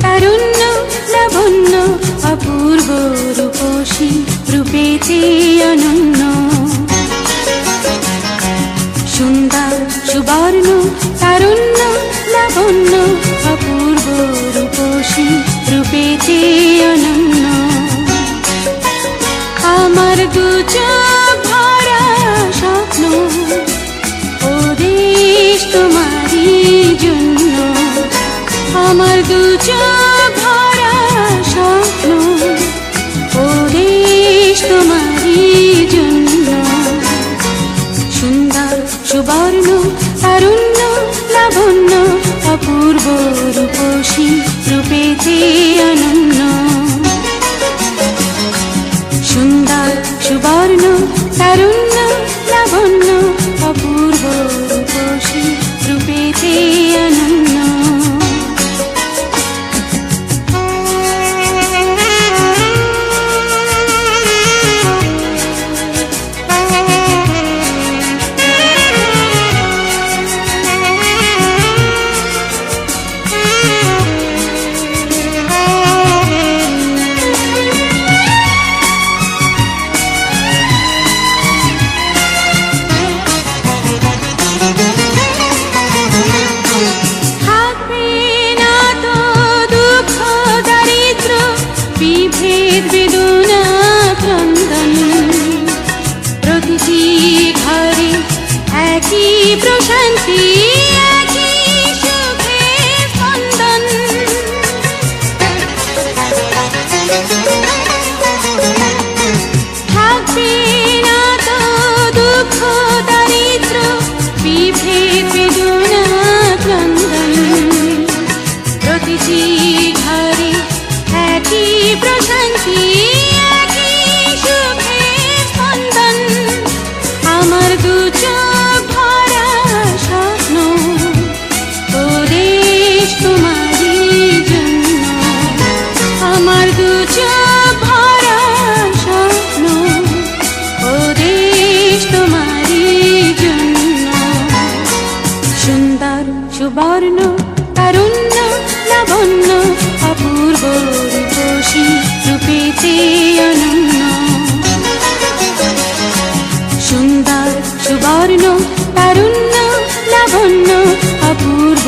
তারুণ্য, লাবণ্য, অপূর্ব রূপসী, রূপে অনন্য। সুন্দর, সুবর্ণ, তারুণ্য, লাবণ্য, অপূর্ব রূপসী, রূপে অনন্য। আমার দুজন মন্দার সুবর্ণ তারুণ্য লাবণ্য অপূর্ব রূপসী রূপেতে অনন্য। সুন্দর সুবর্ণ তারুণ্য লাবণ্য অপূর্ব